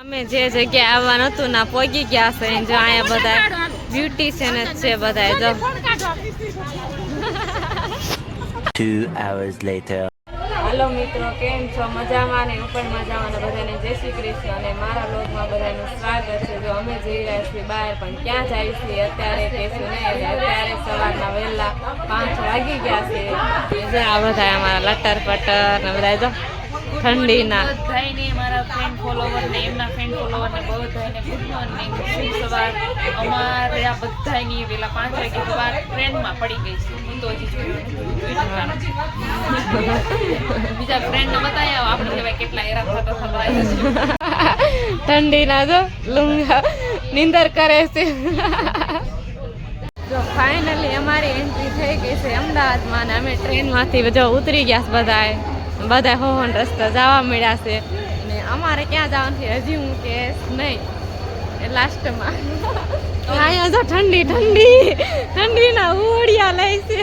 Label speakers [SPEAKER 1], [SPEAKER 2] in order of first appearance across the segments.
[SPEAKER 1] અમે જે જગ્યાએ આવવાનું હતું ના પહોંચી ગયા છે જો અહીંયા બધા બ્યુટિશિયન જ છે બધા જો.
[SPEAKER 2] Two hours later.
[SPEAKER 1] હાલો મિત્રો કેમ છો? મજામાં ને? હું પણ મજામાં ને બધાને જય શ્રી કૃષ્ણ અને મારા લોગમાં બધાનું સ્વાગત છે. જો અમે જઈ રહ્યા છીએ બહાર પણ ક્યાં જાય છીએ અત્યારે કહેશું નહીં અત્યારે સવારના વહેલા પાંચ વાગી ગયા છે. જે આ બધા અમારા લટર પટર ને બધા જો ઠંડીના.
[SPEAKER 3] બધાયને મારા ફોલોવર ને એમના ફ્રેન્ડ ફોલોવર ને બધાયને ગુડ મોર્નિંગ શુભ સવાર. અમારે આ બધાયની વેલા પાંચ વાગે સવાર ટ્રેનમાં પડી ગઈ છે. હું તો હજી બીજા ફ્રેન્ડ ને બતાવ્યા આપણે કહેવાય કેટલા હેરાન થતા થતા
[SPEAKER 1] ઠંડીના જો લુંગા નિંદર કરે છે. જો ફાઇનલી અમારી એન્ટ્રી થઈ ગઈ છે અમદાવાદમાં અને અમે ટ્રેનમાંથી જો ઉતરી ગયા બધાએ. બધા હોહન રસ્તા જવા મળ્યા છે. અમારે ક્યાં જવાનું છે? હજી હું કેસ નહીં. એ લાસ્ટમાં. અહીંયા જો ઠંડી ઠંડી. ઠંડીના ઉડિયા લે છે.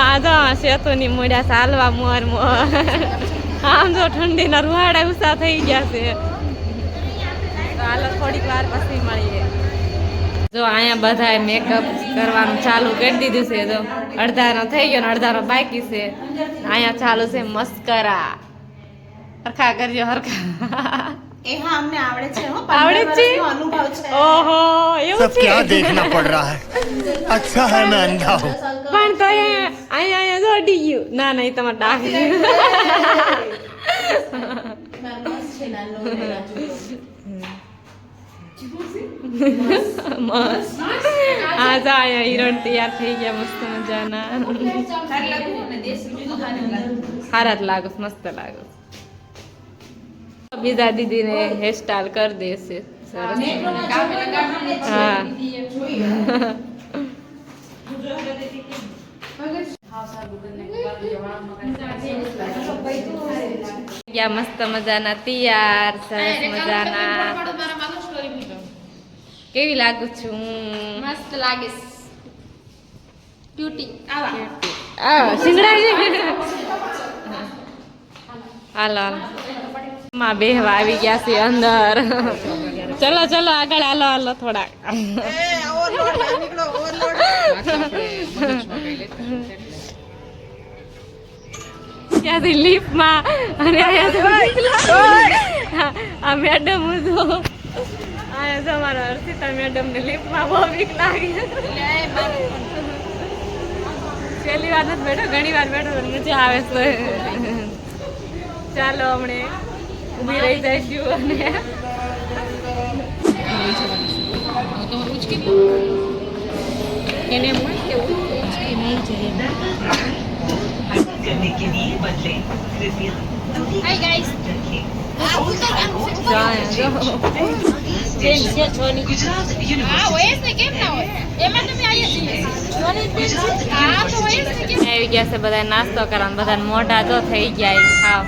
[SPEAKER 1] આ જો સેતુની મૂડ્યા ચાલવા મોર મોર. આમ જો ઠંડીના રૂહાડા ઉષા થઈ ગયા છે. તો હાલો વાર પછી મળીએ. જો અહીંયા બધાએ મેકઅપ કરવાનું ચાલુ કરી દીધું છે. તો અડધાનો થઈ ગયો ને અડધાનો બાકી છે. અહીંયા ચાલુ છે મસ્કરા. હરખા કરજો હરખા.
[SPEAKER 4] એ
[SPEAKER 1] ઓહો એવું છે?
[SPEAKER 5] ક્યાં
[SPEAKER 1] પણ તો અહીંયા અહીંયા અડી ગયું. ના ના એ તમાર ડાક
[SPEAKER 4] મસ્ત.
[SPEAKER 1] આ જા અહીંયા હિરણ તૈયાર થઈ ગયા, મસ્ત મજાના. સારા જ લાગો, મસ્ત લાગો. બીજા દીદીને હેરસ્ટાઈલ કરી દેશે. સરસ. હા. ગયા, મસ્ત મજાના, તૈયાર, સરસ મજાના. કેવી લાગુ છું?
[SPEAKER 3] મસ્ત લાગે બ્યુટી આવા.
[SPEAKER 1] આ સિંગડાઈ હાલો હાલો. માં બેહવા આવી ગયા છે અંદર. ચલો ચલો આગળ હાલો હાલો થોડાક. ત્યાંથી લિફ્ટમાં અને આ મેડમ જો અહીંયા જો અમારા હર્ષિતા મેડમને લિફ્ટમાં બહુ બીક લાગી પહેલી વાર નથી બેઠો ઘણી વાર બેઠો તો મજા આવે છે ચાલો હમણે ઊભી રહી જઈશું અને એને એમ હોય કે ઉચકી નહીં જઈએ
[SPEAKER 6] करने के लिए बदले कृपया
[SPEAKER 3] હાય ગાઈસ
[SPEAKER 1] આવી ગયા છે બધા નાસ્તો કરવાનો બધા મોઢા તો થઈ ગયા ખાવ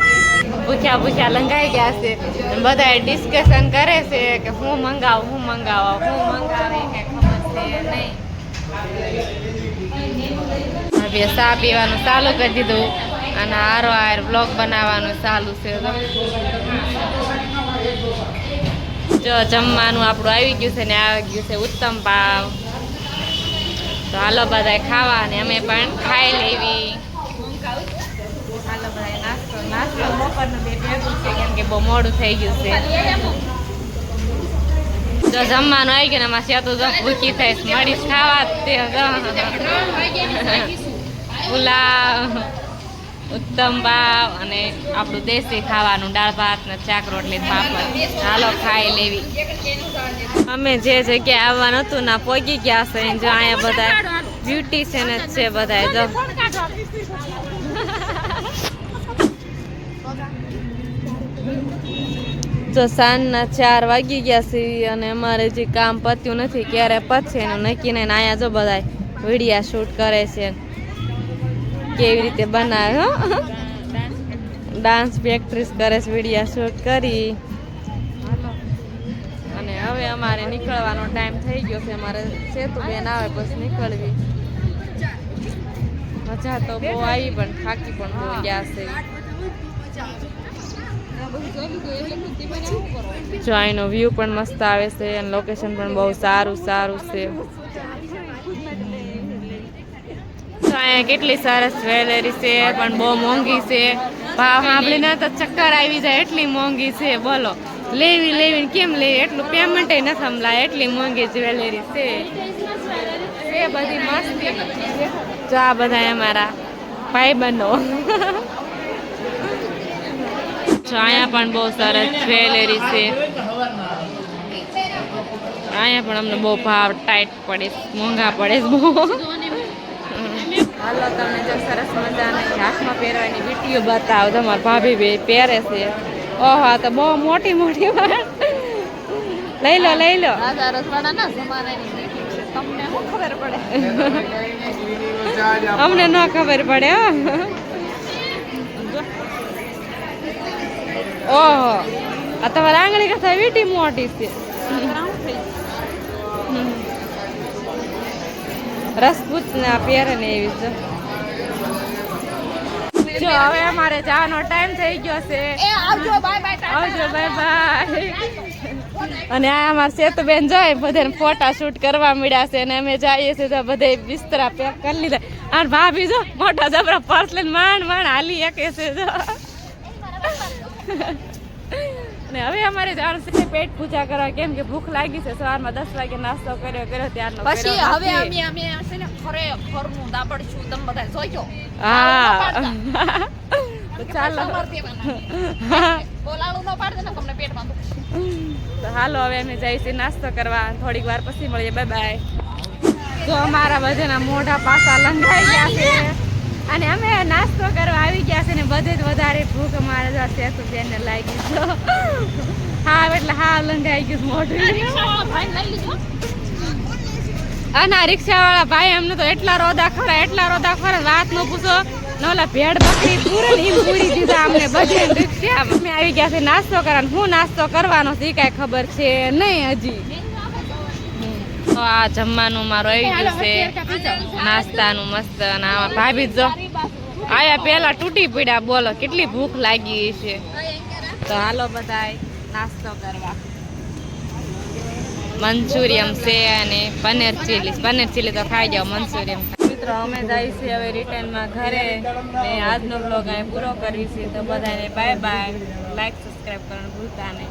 [SPEAKER 1] ભૂખ્યા ભૂખ્યા લંગાઈ ગયા છે. બધા ડિસ્કશન કરે છે કે હું મંગાવું હું મંગાવું હું મંગાવે ચા પીવાનું ચાલુ કરી દીધું અને આરો આર બ્લોગ બનાવવાનું ચાલુ છે. જો જમવાનું આપણું આવી ગયું છે ને આવી ગયું છે ઉત્તમ પાવ. તો હાલો બધા ખાવા ને અમે પણ ખાઈ લેવી. હાલો બધા નાસ્તો નાસ્તો બપોરનું બે ભેગું છે કેમ કે બહુ મોડું થઈ ગયું છે. જો જમવાનું આવી ગયું ને એમાં સેતુ જો ભૂખી થઈશ મળીશ ખાવા. પુલાવ. ઉત્તમ ભાવ અને આપણું દેશી ખાવાનું, દાળ ભાત ને ચાક રોટલી પાપડ. હાલો, ખાઈ લેવી. અમે જે જગ્યાએ આવવાનું હતું ના પોગી ગયા છે જો અહીંયા બધા બ્યુટિશિયન જ છે બધા જો. તો સાંજના ચાર વાગી ગયા છે અને અમારે જે કામ પત્યું નથી, ક્યારે પતશે એનું નક્કી ને અહીંયા જો બધા વિડીયા શૂટ કરે છે. કેવી રીતે બનાવે, હો? ડાન્સ પ્રેક્ટિસ કરે છે વિડીયા શૂટ કરી. અને હવે અમારે નીકળવાનો ટાઈમ થઈ ગયો છે, અમારે સેતુ બેન આવે, બસ નીકળવી. મજા તો બહુ આવી, પણ થાકી પણ બહુ ગયા છે. જો અહીંનો વ્યૂ પણ મસ્ત આવે છે, અને લોકેશન પણ બહુ સારું સારું છે. તો અહીંયા કેટલી સરસ જ્વેલરી છે, પણ બહુ મોંઘી છે. ભાવ સાંભળીને તો ચક્કર આવી જાય, એટલી મોંઘી છે, બોલો. લેવી લેવી કેમ લેવી? એટલું પેમેન્ટ નથી સમલાય એટલી મોંઘી જ્વેલરી છે. એ બધી મસ્તી. જો આ બધા અમારા ભાઈબંધો. જો અહીંયા પણ બહુ સરસ જ્વેલરી છે. અહીંયા પણ અમને બહુ ભાવ ટાઈટ પડે, મોંઘા પડે બહુ. હાલો તમને જો સરસ મજાની હાથમાં પહેરવાની વીટીઓ બતાવો. તમારા ભાભી બે પહેરે છે. ઓહો તો બહુ મોટી મોટી વાત. લઈ લો લઈ લો.
[SPEAKER 3] તમને શું ખબર પડે?
[SPEAKER 1] અમને ન ખબર પડે ઓહો આ તમારા આંગળી કરતા વીટી મોટી છે. રસપૂત ના પહેરે ને એવી છે જો હવે અમારે જવાનો ટાઈમ થઈ ગયો છે. આવજો બાય બાય અને આ અમારા સેતુબેન જાય બધાને ફોટા શૂટ કરવા મળ્યા છે અને અમે જઈએ છીએ તો બધે બિસ્તરા પેક કરી લીધા. અને ભાભી જો મોટા જબરા પર્સ લઈને માંડ માંડ હાલી શકે છે જો. અને હવે અમારે જવાનું છે પેટ પૂજા કરવા કેમ કે ભૂખ લાગી છે સવારમાં દસ વાગે નાસ્તો કર્યો કર્યો ત્યારનો
[SPEAKER 3] પછી હવે અમે અમે છે ને ખરે ખરનું દાબડ છું તમે બધા જોજો.
[SPEAKER 1] હા. ચાલો.
[SPEAKER 3] સમર દેવાના પાડ ન ને તમને પેટમાં.
[SPEAKER 1] તો હાલો હવે અમે જઈશું નાસ્તો કરવા. થોડીક વાર પછી મળીએ. બાય બાય તો અમારા બધાના મોઢા પાસા લંઘાઈ ગયા છે. અને અમે નાસ્તો કરવા આવી ગયા છે ને બધે જ વધારે ભૂખ અમારે સેતુ લાગી છે હા એટલે હા લંગાઈ ગયું મોઢું. અને આ રિક્ષાવાળા ભાઈ અમને તો એટલા રોદા ખરા, એટલા રોદા ખરા, વાત નો પૂછો. નોલા ભેડ બકરી પૂરે ને પૂરી દીધા અમને બધે રિક્ષા અમે આવી ગયા છે નાસ્તો કરવાનો. હું નાસ્તો કરવાનો છે એ કાંઈ ખબર છે નહીં હજી. તો આ જમવાનું મારું આવી ગયું છે. નાસ્તાનું મસ્ત અને આવા ભાભી જો. આયા પેલા તૂટી પડ્યા, બોલો, કેટલી ભૂખ લાગી છે તો હાલો બધા નાસ્તો કરવા. મંચુરિયમ છે અને પનીર ચીલી પનીર ચીલી તો ખાઈ જાઓ મંચુરિયમ મિત્રો, અમે જઈએ છીએ હવે રિટર્નમાં ઘરે. ને આજનો બ્લોગ અહીં પૂરો કરવી છે તો બધાને બાય બાય લાઈક સબસ્ક્રાઈબ કરવાનું ભૂલતા નહીં.